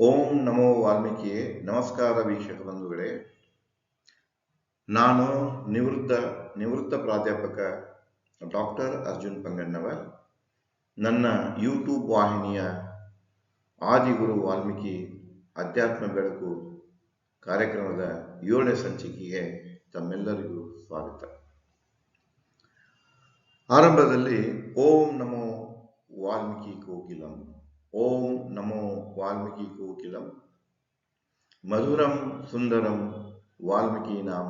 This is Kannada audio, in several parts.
ಓಂ ನಮೋ ವಾಲ್ಮೀಕಿಯೇ, ನಮಸ್ಕಾರ ವೀಕ್ಷಕ ಬಂಧುಗಳೇ. ನಾನು ನಿವೃತ್ತ ನಿವೃತ್ತ ಪ್ರಾಧ್ಯಾಪಕ ಡಾಕ್ಟರ್ ಅರ್ಜುನ್ ಪಂಗಣ್ಣವರ್. ನನ್ನ ಯೂಟ್ಯೂಬ್ ವಾಹಿನಿಯ ಆದಿಗುರು ವಾಲ್ಮೀಕಿ ಅಧ್ಯಾತ್ಮ ಬೆಳಕು ಕಾರ್ಯಕ್ರಮದ ಏಳನೇ ಸಂಚಿಕೆಗೆ ತಮ್ಮೆಲ್ಲರಿಗೂ ಸ್ವಾಗತ. ಆರಂಭದಲ್ಲಿ ಓಂ ನಮೋ ವಾಲ್ಮೀಕಿ ಕೋಕಿಲಂ. ओम नमो वाल्मीकि कोकिलम। मधुरम सुंदरम वाल्मीकि नाम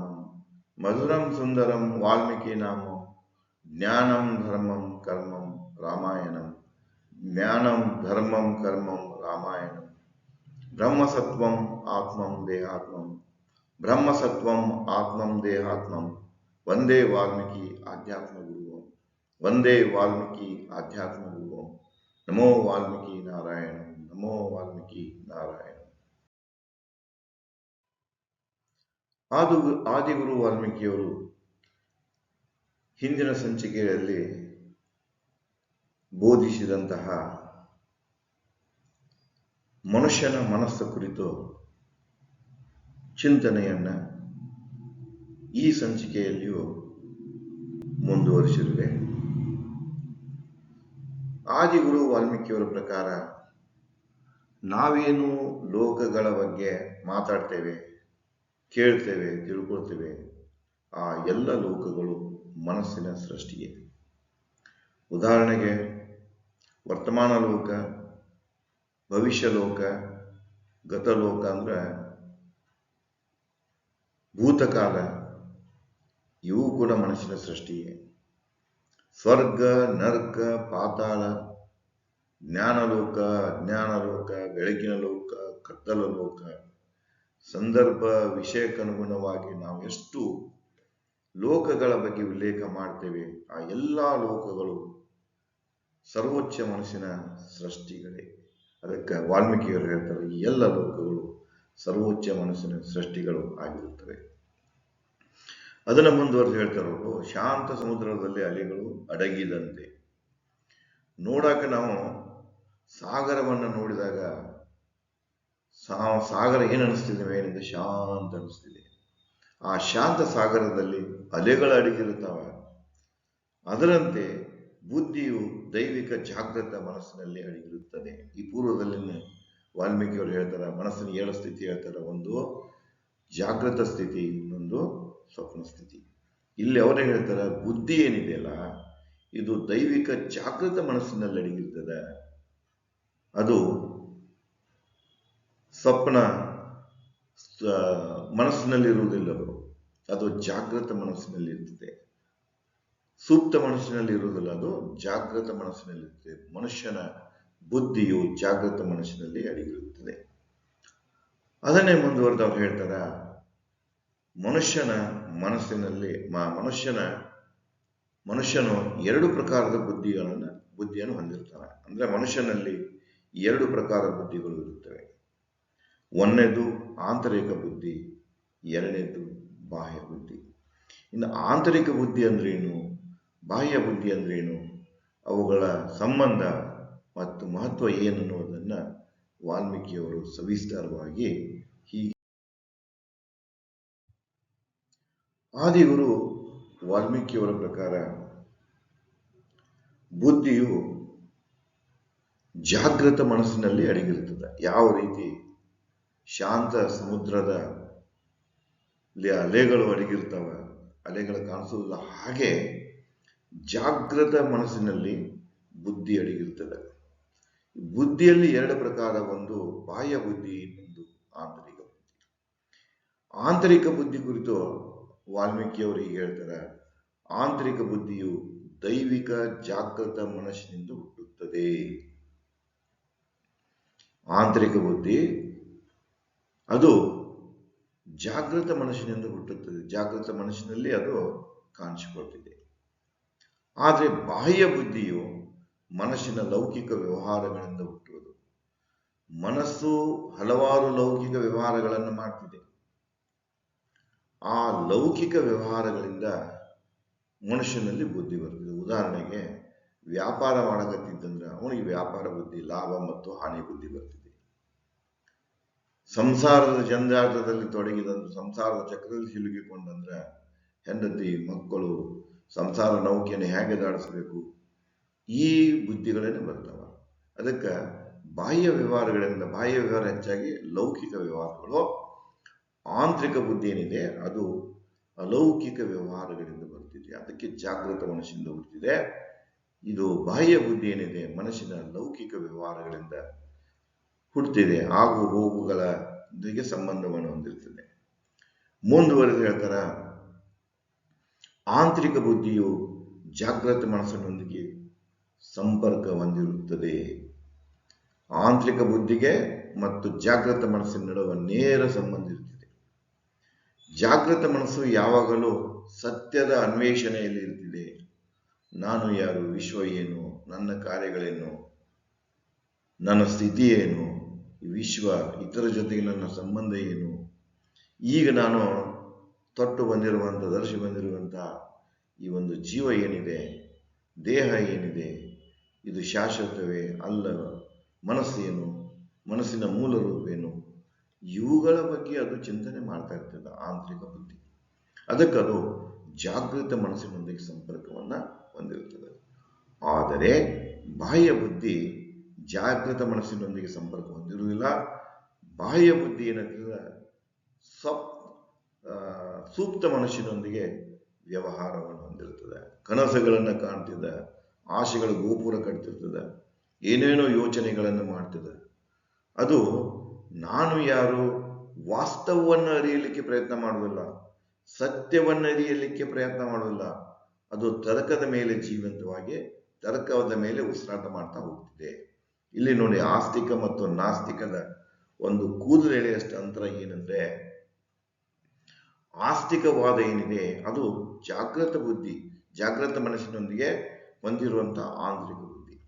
मधुरम सुंदरम वाल्मीकि नाम ज्ञानम धर्मम कर्मम रामायणम। ज्ञानम धर्मम कर्मम रामायणम। आत्म देहात्म। ब्रह्म सत्व आत्म देहात्म। वंदे वाल्मीकि आध्यात्म गुरु वंदे वाल्मीकि आध्यात्म गुरु ನಮೋ ವಾಲ್ಮೀಕಿ ನಾರಾಯಣ, ನಮೋ ವಾಲ್ಮೀಕಿ ನಾರಾಯಣ. ಆದು, ಆದಿಗುರು ವಾಲ್ಮೀಕಿಯವರು ಹಿಂದಿನ ಸಂಚಿಕೆಯಲ್ಲಿ ಬೋಧಿಸಿದಂತಹ ಮನುಷ್ಯನ ಮನಸ್ಸು ಕುರಿತು ಚಿಂತನೆಯನ್ನ ಈ ಸಂಚಿಕೆಯಲ್ಲಿಯೂ ಮುಂದುವರಿಸಿರುವೆ. ಆದಿಗುರು ವಾಲ್ಮೀಕಿಯವರ ಪ್ರಕಾರ ನಾವೇನು ಲೋಕಗಳ ಬಗ್ಗೆ ಮಾತಾಡ್ತೇವೆ, ಕೇಳ್ತೇವೆ, ತಿಳ್ಕೊಳ್ತೇವೆ, ಆ ಎಲ್ಲ ಲೋಕಗಳು ಮನಸ್ಸಿನ ಸೃಷ್ಟಿಯೇ. ಉದಾಹರಣೆಗೆ ವರ್ತಮಾನ ಲೋಕ, ಭವಿಷ್ಯ ಲೋಕ ಗತಲೋಕ ಅಂದ್ರೆ ಭೂತಕಾಲ, ಇವು ಕೂಡ ಮನಸ್ಸಿನ ಸೃಷ್ಟಿಯೇ. ಸ್ವರ್ಗ, ನರ್ಕ, ಪಾತಾಳ, ಜ್ಞಾನಲೋಕ, ಅಜ್ಞಾನಲೋಕ, ಬೆಳಕಿನ ಲೋಕ, ಕತ್ತಲ ಲೋಕ, ಸಂದರ್ಭ, ವಿಷಯಕ್ಕನುಗುಣವಾಗಿ ನಾವು ಎಷ್ಟು ಲೋಕಗಳ ಬಗ್ಗೆ ಉಲ್ಲೇಖ ಮಾಡ್ತೇವೆ, ಆ ಎಲ್ಲ ಲೋಕಗಳು ಸರ್ವೋಚ್ಚ ಮನಸ್ಸಿನ ಸೃಷ್ಟಿಗಳೇ. ಅದಕ್ಕೆ ವಾಲ್ಮೀಕಿಯವರು ಹೇಳ್ತಾರೆ, ಈ ಎಲ್ಲ ಲೋಕಗಳು ಸರ್ವೋಚ್ಚ ಮನಸ್ಸಿನ ಸೃಷ್ಟಿಗಳು ಆಗಿರುತ್ತವೆ. ಅದನ್ನು ಮುಂದುವರೆದು ಹೇಳ್ತಾರೆ ಅವರು ಶಾಂತ ಸಮುದ್ರದಲ್ಲಿ ಅಲೆಗಳು ಅಡಗಿದಂತೆ. ನೋಡಾಕ ನಾವು ಸಾಗರವನ್ನು ನೋಡಿದಾಗ ಸಾಗರ ಏನು ಅನಿಸ್ತಿದೆ ಮೇಲಿಂದ? ಶಾಂತ ಅನಿಸ್ತಿದೆ. ಆ ಶಾಂತ ಸಾಗರದಲ್ಲಿ ಅಲೆಗಳು ಅಡಗಿರುತ್ತವೆ. ಅದರಂತೆ ಬುದ್ಧಿಯು ದೈವಿಕ ಜಾಗೃತ ಮನಸ್ಸಿನಲ್ಲಿ ಅಡಗಿರುತ್ತದೆ. ಈ ಪೂರ್ವದಲ್ಲಿ ವಾಲ್ಮೀಕಿಯವರು ಹೇಳ್ತಾರೆ, ಮನಸ್ಸಿನ ಏಳು ಸ್ಥಿತಿ ಹೇಳ್ತಾರೆ. ಒಂದು ಜಾಗೃತ ಸ್ಥಿತಿ, ಇನ್ನೊಂದು ಸ್ವಪ್ನ ಸ್ಥಿತಿ ಇಲ್ಲಿ ಅವರೇ ಹೇಳ್ತಾರೆ, ಬುದ್ಧಿ ಏನಿದೆಯಲ್ಲ ಇದು ದೈವಿಕ ಜಾಗೃತ ಮನಸ್ಸಿನಲ್ಲಿ ಅಡಗಿರ್ತದೆ. ಅದು ಸ್ವಪ್ನ ಮನಸ್ಸಿನಲ್ಲಿ ಇರುವುದಿಲ್ಲ ಅದು ಜಾಗೃತ ಮನಸ್ಸಿನಲ್ಲಿ ಇರ್ತದೆ. ಸೂಕ್ತ ಮನಸ್ಸಿನಲ್ಲಿ ಇರುವುದಿಲ್ಲ, ಅದು ಜಾಗೃತ ಮನಸ್ಸಿನಲ್ಲಿ ಇರ್ತದೆ. ಮನುಷ್ಯನ ಬುದ್ಧಿಯು ಜಾಗೃತ ಮನಸ್ಸಿನಲ್ಲಿ ಅಡಗಿರುತ್ತದೆ. ಅದನ್ನೇ ಮುಂದುವರೆದು ಅವ್ರು ಹೇಳ್ತಾರ ಮನುಷ್ಯನ ಮನಸ್ಸಿನಲ್ಲಿ ಮನುಷ್ಯನ, ಮನುಷ್ಯನು ಎರಡು ಪ್ರಕಾರದ ಬುದ್ಧಿಗಳನ್ನು, ಬುದ್ಧಿಯನ್ನು ಹೊಂದಿರ್ತಾನೆ. ಅಂದರೆ ಮನುಷ್ಯನಲ್ಲಿ ಎರಡು ಪ್ರಕಾರದ ಬುದ್ಧಿಗಳು ಇರುತ್ತವೆ. ಒಂದನೇದು ಆಂತರಿಕ ಬುದ್ಧಿ, ಎರಡನೇದು ಬಾಹ್ಯ ಬುದ್ಧಿ. ಇನ್ನು ಆಂತರಿಕ ಬುದ್ಧಿ ಅಂದ್ರೇನು? ಬಾಹ್ಯ ಬುದ್ಧಿ ಅಂದ್ರೇನು? ಅವುಗಳ ಸಂಬಂಧ ಮತ್ತು ಮಹತ್ವ ಏನನ್ನುವುದನ್ನು ವಾಲ್ಮೀಕಿಯವರು ಸವಿಸ್ತಾರವಾಗಿ ಆದಿಗುರು ವಾಲ್ಮೀಕಿಯವರ ಪ್ರಕಾರ ಬುದ್ಧಿಯು ಜಾಗೃತ ಮನಸ್ಸಿನಲ್ಲಿ ಅಡಗಿರುತ್ತದೆ. ಯಾವ ರೀತಿ ಶಾಂತ ಸಮುದ್ರದ ಅಲೆಗಳು ಅಡಗಿರ್ತವೆ, ಅಲೆಗಳು ಕಾಣಿಸೋದಿಲ್ಲ, ಹಾಗೆ ಜಾಗೃತ ಮನಸ್ಸಿನಲ್ಲಿ ಬುದ್ಧಿ ಅಡಗಿರ್ತದೆ. ಬುದ್ಧಿಯಲ್ಲಿ ಎರಡು ಪ್ರಕಾರ ಒಂದು ಬಾಹ್ಯ ಬುದ್ಧಿ ಇನ್ನೊಂದು ಆಂತರಿಕ ಬುದ್ಧಿ. ಆಂತರಿಕ ಬುದ್ಧಿ ಕುರಿತು ವಾಲ್ಮೀಕಿಯವರು ಹೀಗೆ ಹೇಳ್ತಾರೆ, ಆಂತರಿಕ ಬುದ್ಧಿಯು ದೈವಿಕ ಜಾಗೃತ ಮನಸ್ಸಿನಿಂದ ಹುಟ್ಟುತ್ತದೆ. ಆಂತರಿಕ ಬುದ್ಧಿ, ಅದು ಜಾಗೃತ ಮನಸ್ಸಿನಿಂದ ಹುಟ್ಟುತ್ತದೆ. ಜಾಗೃತ ಮನಸ್ಸಿನಲ್ಲಿ ಅದು ಕಾಣಿಸಿಕೊಳ್ತಿದೆ. ಆದರೆ ಬಾಹ್ಯ ಬುದ್ಧಿಯು ಮನಸ್ಸಿನ ಲೌಕಿಕ ವ್ಯವಹಾರಗಳಿಂದ ಹುಟ್ಟುವುದು. ಮನಸ್ಸು ಹಲವಾರು ಲೌಕಿಕ ವ್ಯವಹಾರಗಳನ್ನು ಮಾಡ್ತಿದೆ. ಆ ಲೌಕಿಕ ವ್ಯವಹಾರಗಳಿಂದ ಮನುಷ್ಯನಲ್ಲಿ ಬುದ್ಧಿ ಬರ್ತದೆ. ಉದಾಹರಣೆಗೆ ವ್ಯಾಪಾರ ಮಾಡಕತ್ತಿದ್ದಂದ್ರೆ ಅವನಿಗೆ ವ್ಯಾಪಾರ ಬುದ್ಧಿ, ಲಾಭ ಮತ್ತು ಹಾನಿ ಬುದ್ಧಿ ಬರ್ತಿದೆ. ಸಂಸಾರದ ಜಂಜಾಟದಲ್ಲಿ ತೊಡಗಿದಂತ, ಸಂಸಾರದ ಚಕ್ರದಲ್ಲಿ ಸಿಲುಕಿಕೊಂಡಂದ್ರೆ ಹೆಂಡತಿ, ಮಕ್ಕಳು, ಸಂಸಾರ ನೌಕೆಯನ್ನು ಹೇಗೆ ದಾಡಿಸಬೇಕು ಈ ಬುದ್ಧಿಗಳೇನೆ ಬರ್ತವೆ. ಅದಕ್ಕೆ ಬಾಹ್ಯ ವ್ಯವಹಾರಗಳಿಂದ, ಬಾಹ್ಯ ವ್ಯವಹಾರ ಹೆಚ್ಚಾಗಿ ಲೌಕಿಕ ವ್ಯವಹಾರಗಳು ಆಂತರಿಕ ಬುದ್ಧಿ ಏನಿದೆ ಅದು ಅಲೌಕಿಕ ವ್ಯವಹಾರಗಳಿಂದ ಬರ್ತಿದೆ ಅದಕ್ಕೆ ಜಾಗೃತ ಮನಸ್ಸಿಂದ ಹುಟ್ಟಿದೆ. ಇದು ಬಾಹ್ಯ ಬುದ್ಧಿ ಏನಿದೆ ಮನಸ್ಸಿನ ಲೌಕಿಕ ವ್ಯವಹಾರಗಳಿಂದ ಹುಟ್ಟುತ್ತಿದೆ ಆಗು ಹೋಗುಗಳ ಜೊತೆಗೆ ಸಂಬಂಧವನ್ನು ಹೊಂದಿರ್ತದೆ ಮುಂದುವರೆದು ಹೇಳ್ತಾರ, ಆಂತರಿಕ ಬುದ್ಧಿಯು ಜಾಗೃತ ಮನಸ್ಸಿನೊಂದಿಗೆ ಸಂಪರ್ಕ ಹೊಂದಿರುತ್ತದೆ. ಆಂತರಿಕ ಬುದ್ಧಿಗೆ ಮತ್ತು ಜಾಗೃತ ಮನಸ್ಸಿನ ನಡುವೆ ನೇರ ಸಂಬಂಧ ಜಾಗೃತ ಮನಸ್ಸು ಯಾವಾಗಲೂ ಸತ್ಯದ ಅನ್ವೇಷಣೆಯಲ್ಲಿ ಇರ್ತಿದೆ. ನಾನು ಯಾರು, ವಿಶ್ವ ಏನು, ನನ್ನ ಕಾರ್ಯಗಳೇನು, ನನ್ನ ಸ್ಥಿತಿ ಏನು, ವಿಶ್ವ, ಇತರ ಜೊತೆಗೆ ನನ್ನ ಸಂಬಂಧ ಏನು. ಈಗ ನಾನು ತೊಟ್ಟು ಬಂದಿರುವಂಥ ದರ್ಶಿ ಬಂದಿರುವಂಥ ಈ ಒಂದು ಜೀವ ಏನಿದೆ, ದೇಹ ಏನಿದೆ, ಇದು ಶಾಶ್ವತವೇ ಅಲ್ಲ ಮನಸ್ಸೇನು ಮನಸ್ಸಿನ ಮೂಲ ರೂಪೇನು ಇವುಗಳ ಬಗ್ಗೆ ಅದು ಚಿಂತನೆ ಮಾಡ್ತಾ ಇರ್ತದೆ, ಆಂತರಿಕ ಬುದ್ಧಿ. ಅದಕ್ಕೆ ಅದು ಜಾಗೃತ ಮನಸ್ಸಿನೊಂದಿಗೆ ಸಂಪರ್ಕವನ್ನ ಹೊಂದಿರುತ್ತದೆ. ಆದರೆ ಬಾಹ್ಯ ಬುದ್ಧಿ ಜಾಗೃತ ಮನಸ್ಸಿನೊಂದಿಗೆ ಸಂಪರ್ಕ ಹೊಂದಿರುವುದಿಲ್ಲ. ಬಾಹ್ಯ ಬುದ್ಧಿ ಏನಾಗ್ತದೆ ಸಪ್ ಸೂಕ್ತ ಮನಸ್ಸಿನೊಂದಿಗೆ ವ್ಯವಹಾರವನ್ನು ಹೊಂದಿರ್ತದೆ ಕನಸುಗಳನ್ನು ಕಾಣ್ತಿದೆ ಆಶೆಗಳ ಗೋಪುರ ಕಟ್ತಿರ್ತದೆ, ಏನೇನೋ ಯೋಚನೆಗಳನ್ನು ಮಾಡ್ತಿದೆ. ಅದು ನಾನು ಯಾರು? ವಾಸ್ತವವನ್ನು ಅರಿಯಲಿಕ್ಕೆ ಪ್ರಯತ್ನ ಮಾಡುವುದಿಲ್ಲ. ಸತ್ಯವನ್ನು ಅರಿಯಲಿಕ್ಕೆ ಪ್ರಯತ್ನ ಮಾಡುವುದಿಲ್ಲ. ಅದು ತರ್ಕದ ಮೇಲೆ ಜೀವಂತವಾಗಿ, ತರ್ಕದ ಮೇಲೆ ಉಸಿರಾಟ ಮಾಡ್ತಾ ಹೋಗ್ತಿದೆ. ಇಲ್ಲಿ ನೋಡಿ, ಆಸ್ತಿಕ ಮತ್ತು ನಾಸ್ತಿಕದ ಒಂದು ಕೂದಲು ಎಳೆಯಷ್ಟು ಅಂತರ ಏನಂದ್ರೆ, ಆಸ್ತಿಕವಾದ ಏನಿದೆ, ಅದು ಜಾಗೃತ ಬುದ್ಧಿ ಜಾಗೃತ ಮನಸ್ಸಿನೊಂದಿಗೆ ಹೊಂದಿರುವಂತಹ ಆಂತರಿಕ ಬುದ್ಧಿ.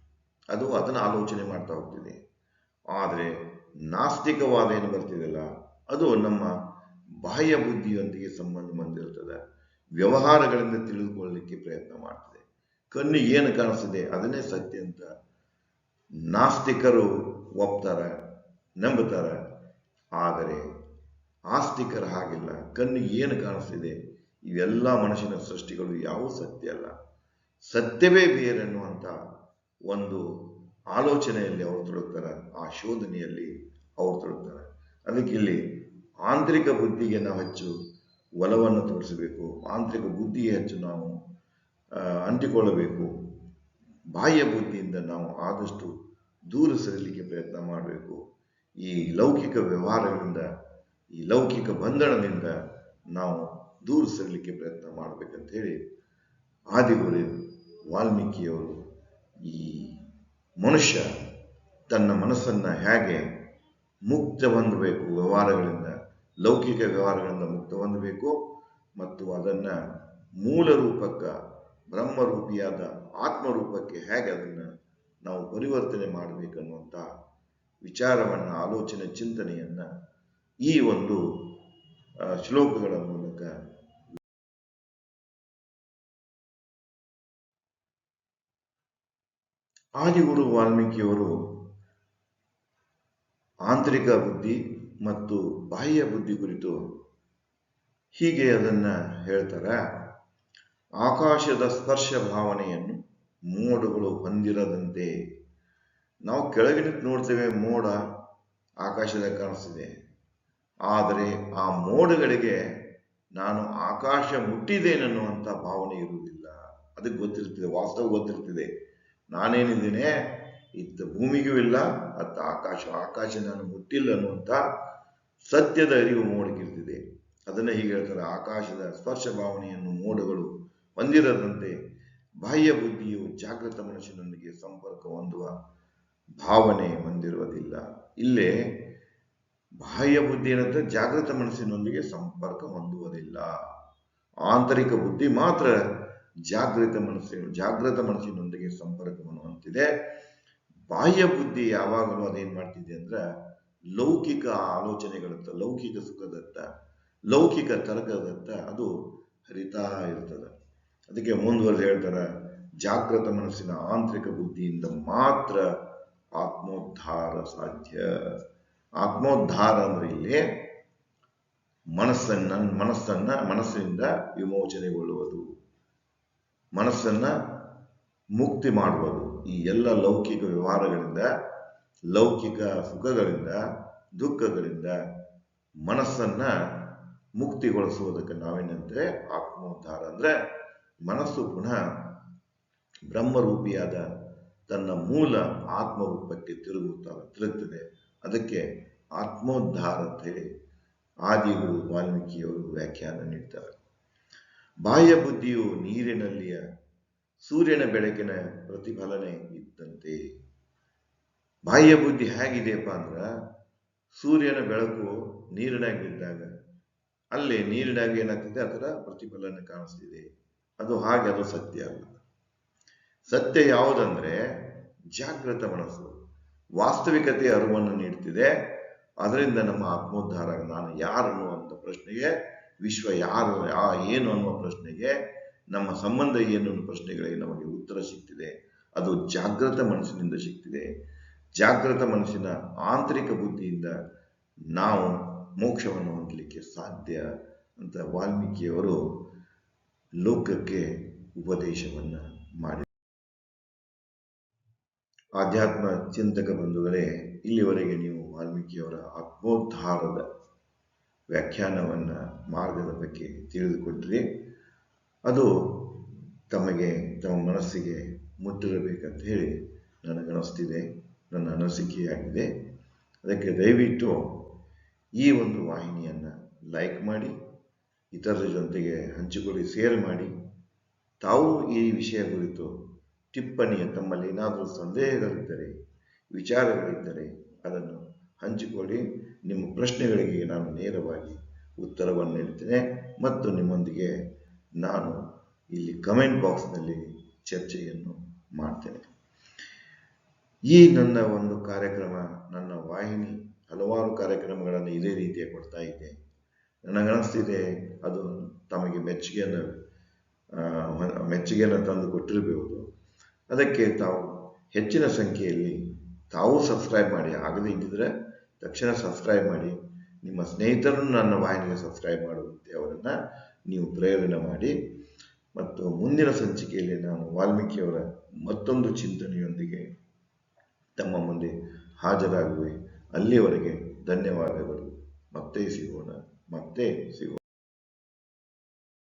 ಅದು ಅದನ್ನು ಆಲೋಚನೆ ಮಾಡ್ತಾ ಹೋಗ್ತಿದೆ. ಆದರೆ ನಾಸ್ತಿಕವಾದ ಏನು ಬರ್ತಿದೆಯಲ್ಲ ಅದು ನಮ್ಮ ಬಾಹ್ಯ ಬುದ್ಧಿಯೊಂದಿಗೆ ಸಂಬಂಧ ಹೊಂದಿರುತ್ತದೆ. ವ್ಯವಹಾರಗಳಿಂದ ತಿಳಿದುಕೊಳ್ಳಲಿಕ್ಕೆ ಪ್ರಯತ್ನ ಮಾಡ್ತದೆ. ಕಣ್ಣು ಏನು ಕಾಣಿಸ್ತದೆ, ಅದನ್ನೇ ಸತ್ಯ ಅಂತ ನಾಸ್ತಿಕರು ಒಪ್ತಾರೆ, ನಂಬುತ್ತಾರೆ. ಆದರೆ ಆಸ್ತಿಕರ ಹಾಗಿಲ್ಲ, ಕಣ್ಣು ಏನು ಕಾಣಿಸ್ತಿದೆ, ಇವೆಲ್ಲ ಮನುಷ್ಯನ ಸೃಷ್ಟಿಗಳು ಯಾವ ಸತ್ಯ ಅಲ್ಲ. ಸತ್ಯವೇ ಬೇರೆ ಅನ್ನುವಂಥ ಒಂದು ಆಲೋಚನೆಯಲ್ಲಿ ಅವರು ತೊಡಗ್ತಾರೆ, ಆ ಶೋಧನೆಯಲ್ಲಿ ಅವರು ತೊಡಗ್ತಾರೆ. ಅದಕ್ಕೆ ಇಲ್ಲಿ ಆಂತರಿಕ ಬುದ್ಧಿಗೆ ನಾವು ಹೆಚ್ಚು ಒಲವನ್ನು ತೋರಿಸಬೇಕು, ಆಂತರಿಕ ಬುದ್ಧಿಗೆ ಹೆಚ್ಚು ನಾವು ಅಂಟಿಕೊಳ್ಳಬೇಕು, ಬಾಹ್ಯ ಬುದ್ಧಿಯಿಂದ ನಾವು ಆದಷ್ಟು ದೂರ ಸರಿಲಿಕ್ಕೆ ಪ್ರಯತ್ನ ಮಾಡಬೇಕು. ಈ ಲೌಕಿಕ ವ್ಯವಹಾರಗಳಿಂದ, ಈ ಲೌಕಿಕ ಬಂಧನದಿಂದ ನಾವು ದೂರ ಸರಿಲಿಕ್ಕೆ ಪ್ರಯತ್ನ ಮಾಡಬೇಕಂತ ಹೇಳಿ ಆದಿಗುರು ವಾಲ್ಮೀಕಿಯವರು ಈ ಮನುಷ್ಯ ತನ್ನ ಮನಸ್ಸನ್ನು ಹೇಗೆ ಮುಕ್ತ ಹೊಂದಬೇಕು, ವ್ಯವಹಾರಗಳಿಂದ, ಲೌಕಿಕ ವ್ಯವಹಾರಗಳಿಂದ ಮುಕ್ತ ಹೊಂದಬೇಕು ಮತ್ತು ಅದನ್ನು ಮೂಲ ರೂಪಕ್ಕೆ, ಬ್ರಹ್ಮರೂಪಿಯಾದ ಆತ್ಮರೂಪಕ್ಕೆ ಹೇಗೆ ಅದನ್ನು ನಾವು ಪರಿವರ್ತನೆ ಮಾಡಬೇಕನ್ನುವಂಥ ವಿಚಾರವನ್ನು, ಆಲೋಚನೆ, ಚಿಂತನೆಯನ್ನು ಈ ಒಂದು ಶ್ಲೋಕಗಳ ಮೂಲಕ ಆದಿಗುರು ವಾಲ್ಮೀಕಿಯವರು ಆಂತರಿಕ ಬುದ್ಧಿ ಮತ್ತು ಬಾಹ್ಯ ಬುದ್ಧಿ ಕುರಿತು ಹೀಗೆ ಅದನ್ನ ಹೇಳ್ತಾರೆ. ಆಕಾಶದ ಸ್ಪರ್ಶ ಭಾವನೆಯನ್ನು ಮೋಡಗಳು ಹೊಂದಿರದಂತೆ. ನಾವು ಕೆಳಗಿನ ನೋಡ್ತೇವೆ, ಮೋಡ ಆಕಾಶದ ಕಾಣಿಸ್ತಿದೆ. ಆದರೆ ಆ ಮೋಡಗಳಿಗೆ ನಾನು ಆಕಾಶ ಮುಟ್ಟಿದ್ದೇನೆನ್ನುವಂಥ ಭಾವನೆ ಇರುವುದಿಲ್ಲ. ಅದಕ್ಕೆ ಗೊತ್ತಿರ್ತದೆ ವಾಸ್ತವ ಗೊತ್ತಿರ್ತದೆ ನಾನೇನಿದ್ದೇನೆ ಇತ್ತ ಭೂಮಿಗೂ ಇಲ್ಲ, ಅತ್ತ ಆಕಾಶ ಆಕಾಶ ನಾನು ಮುಟ್ಟಿಲ್ಲ ಅನ್ನುವಂಥ ಸತ್ಯದ ಅರಿವು ಮೋಡಕ್ಕಿರ್ತಿದೆ. ಅದನ್ನ ಹೀಗೆ ಹೇಳ್ತಾರೆ, ಆಕಾಶದ ಸ್ಪರ್ಶ ಭಾವನೆಯನ್ನು ಮೋಡಗಳು ಹೊಂದಿರದಂತೆ ಬಾಹ್ಯ ಬುದ್ಧಿಯು ಜಾಗೃತ ಮನುಷ್ಯನೊಂದಿಗೆ ಸಂಪರ್ಕ ಹೊಂದುವ ಭಾವನೆ ಹೊಂದಿರುವುದಿಲ್ಲ. ಇಲ್ಲೇ ಬಾಹ್ಯ ಬುದ್ಧಿ ಏನಂತ ಜಾಗೃತ ಮನಸ್ಸಿನೊಂದಿಗೆ ಸಂಪರ್ಕ ಹೊಂದುವುದಿಲ್ಲ. ಆಂತರಿಕ ಬುದ್ಧಿ ಮಾತ್ರ ಜಾಗೃತ ಮನಸ್ಸಿನ ಜಾಗೃತ ಮನಸ್ಸಿನೊಂದಿಗೆ ಸಂಪರ್ಕವನ್ನು ಹೊಂದಿದೆ. ಬಾಹ್ಯ ಬುದ್ಧಿ ಯಾವಾಗಲೂ ಅದೇನ್ ಮಾಡ್ತಿದೆ ಅಂದ್ರೆ ಲೌಕಿಕ ಆಲೋಚನೆಗಳತ್ತ ಲೌಕಿಕ ಸುಖದತ್ತ ಲೌಕಿಕ ತರ್ಕದತ್ತ ಅದು ಹರಿತಾ ಇರ್ತದೆ. ಅದಕ್ಕೆ ಮುಂದುವರೆದು ಹೇಳ್ತಾರೆ ಜಾಗೃತ ಮನಸ್ಸಿನ ಆಂತರಿಕ ಬುದ್ಧಿಯಿಂದ ಮಾತ್ರ ಆತ್ಮೋದ್ಧಾರ ಸಾಧ್ಯ. ಆತ್ಮೋದ್ಧಾರ ಅಂದ್ರೆ ಇಲ್ಲಿ ಮನಸ್ಸನ್ನ ಮನಸ್ಸನ್ನ, ಮನಸ್ಸಿನಿಂದ ವಿಮೋಚನೆಗೊಳ್ಳುವುದು. ಮನಸ್ಸನ್ನ ಮುಕ್ತಿ ಮಾಡ್ಬೋದು ಈ ಎಲ್ಲ ಲೌಕಿಕ ವ್ಯವಹಾರಗಳಿಂದ, ಲೌಕಿಕ ಸುಖಗಳಿಂದ, ದುಃಖಗಳಿಂದ ಮನಸ್ಸನ್ನ ಮುಕ್ತಿಗೊಳಿಸುವುದಕ್ಕೆ ನಾವೇನಂತೆ ಆತ್ಮೋದ್ಧಾರ. ಅಂದ್ರೆ ಮನಸ್ಸು ಪುನಃ ಬ್ರಹ್ಮರೂಪಿಯಾದ ತನ್ನ ಮೂಲ ಆತ್ಮರೂಪಕ್ಕೆ ತಿರುಗುತ್ತಾ ತಿರುಗ್ತದೆ. ಅದಕ್ಕೆ ಆತ್ಮೋದ್ಧಾರ ಅಂತ ಹೇಳಿ ಆದಿಗಳು ವಾಲ್ಮೀಕಿಯವರು ವ್ಯಾಖ್ಯಾನ ನೀಡ್ತಾರೆ. ಬಾಹ್ಯ ಬುದ್ಧಿಯು ನೀರಿನಲ್ಲಿಯ ಸೂರ್ಯನ ಬೆಳಕಿನ ಪ್ರತಿಫಲನೆ ಇದ್ದಂತೆ. ಬಾಹ್ಯ ಬುದ್ಧಿ ಹೇಗಿದೆಯಪ್ಪ ಅಂದ್ರೆ, ಸೂರ್ಯನ ಬೆಳಕು ನೀರಿನಾಗ ಬಿದ್ದಾಗ ಅಲ್ಲಿ ನೀರಿನಾಗ ಏನಾಗ್ತದೆ? ಅದರ ಪ್ರತಿಫಲನ ಕಾಣಿಸ್ತಿದೆ. ಅದು ಹಾಗೆ, ಅದು ಸತ್ಯ ಅಲ್ಲ. ಸತ್ಯ ಯಾವುದಂದ್ರೆ ಜಾಗೃತ ಮನಸ್ಸು. ವಾಸ್ತವಿಕತೆಯ ಅರಿವನ್ನು ನೀಡ್ತಿದೆ. ಅದರಿಂದ ನಮ್ಮ ಆತ್ಮೋದ್ಧಾರ, ನಾನು ಯಾರನ್ನು ಅಂತ ಪ್ರಶ್ನೆಗೆ ವಿಶ್ವ ಯಾರು, ಆ ಏನು ಅನ್ನುವ ಪ್ರಶ್ನೆಗೆ, ನಮ್ಮ ಸಂಬಂಧ ಏನು ಅನ್ನೋ ಪ್ರಶ್ನೆಗಳಿಗೆ ನಮಗೆ ಉತ್ತರ ಸಿಗ್ತಿದೆ. ಅದು ಜಾಗೃತ ಮನಸ್ಸಿನಿಂದ ಸಿಗ್ತಿದೆ. ಜಾಗೃತ ಮನಸ್ಸಿನ ಆಂತರಿಕ ಬುದ್ಧಿಯಿಂದ ನಾವು ಮೋಕ್ಷವನ್ನು ಹೊಂದಲಿಕ್ಕೆ ಸಾಧ್ಯ ಅಂತ ವಾಲ್ಮೀಕಿಯವರು ಲೋಕಕ್ಕೆ ಉಪದೇಶವನ್ನ ಮಾಡಿ ಆಧ್ಯಾತ್ಮ ಚಿಂತಕ ಬಂಧುಗಳೇ, ಇಲ್ಲಿವರೆಗೆ ನೀವು ವಾಲ್ಮೀಕಿಯವರ ಆತ್ಮೋದ್ಧಾರದ ವ್ಯಾಖ್ಯಾನವನ್ನ ಮಾರ್ಗದ ಬಗ್ಗೆ ತಿಳಿದುಕೊಂಡ್ರಿ ಅದು ತಮಗೆ, ತಮ್ಮ ಮನಸ್ಸಿಗೆ ಮುಟ್ಟಿರಬೇಕಂತ ಹೇಳಿ ನನಗನಿಸ್ತಿದೆ ನನ್ನ ಅನಿಸಿಕೆಯಾಗಿದೆ. ಅದಕ್ಕೆ ದಯವಿಟ್ಟು ಈ ಒಂದು ವಾಹಿನಿಯನ್ನು ಲೈಕ್ ಮಾಡಿ, ಇತರರ ಜೊತೆಗೆ ಹಂಚಿಕೊಳ್ಳಿ, ಶೇರ್ ಮಾಡಿ. ತಾವು ಈ ವಿಷಯ ಕುರಿತು ಟಿಪ್ಪಣಿಯ ತಮ್ಮಲ್ಲಿ ಏನಾದರೂ ಸಂದೇಹಗಳಿದ್ದರೆ, ವಿಚಾರಗಳಿದ್ದರೆ, ಅದನ್ನು ಹಂಚಿಕೊಳ್ಳಿ. ನಿಮ್ಮ ಪ್ರಶ್ನೆಗಳಿಗೆ ನಾನು ನೇರವಾಗಿ ಉತ್ತರವನ್ನು ನೀಡ್ತೇನೆ ಮತ್ತು ನಿಮ್ಮೊಂದಿಗೆ ನಾನು ಇಲ್ಲಿ ಕಮೆಂಟ್ ಬಾಕ್ಸ್ನಲ್ಲಿ ಚರ್ಚೆಯನ್ನು ಮಾಡ್ತೇನೆ. ಈ ನನ್ನ ಒಂದು ಕಾರ್ಯಕ್ರಮ, ನನ್ನ ವಾಹಿನಿ ಹಲವಾರು ಕಾರ್ಯಕ್ರಮಗಳನ್ನು ಇದೇ ರೀತಿಯ ಕೊಡ್ತಾ ಇದೆ. ನನಗನ್ನಿಸ್ತಿದೆ ಅದು ತಮಗೆ ಮೆಚ್ಚುಗೆಯನ್ನು ಮೆಚ್ಚುಗೆಯನ್ನು ತಂದು ಕೊಟ್ಟಿರಬಹುದು. ಅದಕ್ಕೆ ತಾವು ಹೆಚ್ಚಿನ ಸಂಖ್ಯೆಯಲ್ಲಿ ತಾವು ಸಬ್ಸ್ಕ್ರೈಬ್ ಮಾಡಿ ಆಗದೇ ಇದ್ದಿದ್ರೆ ತಕ್ಷಣ ಸಬ್ಸ್ಕ್ರೈಬ್ ಮಾಡಿ. ನಿಮ್ಮ ಸ್ನೇಹಿತರನ್ನು ನನ್ನ ವಾಹಿನಿಗೆ ಸಬ್ಸ್ಕ್ರೈಬ್ ಮಾಡುವಂತೆ ಅವರನ್ನು ನೀವು ಪ್ರೇರಣೆ ಮಾಡಿ. ಮತ್ತು ಮುಂದಿನ ಸಂಚಿಕೆಯಲ್ಲಿ ನಾನು ವಾಲ್ಮೀಕಿಯವರ ಮತ್ತೊಂದು ಚಿಂತನೆಯೊಂದಿಗೆ ತಮ್ಮ ಮುಂದೆ ಹಾಜರಾಗುವೆ. ಅಲ್ಲಿಯವರೆಗೆ ಧನ್ಯವಾದಗಳು. ಮತ್ತೆ ಸಿಗೋಣ. ಮತ್ತೆ ಸಿಗೋಣ.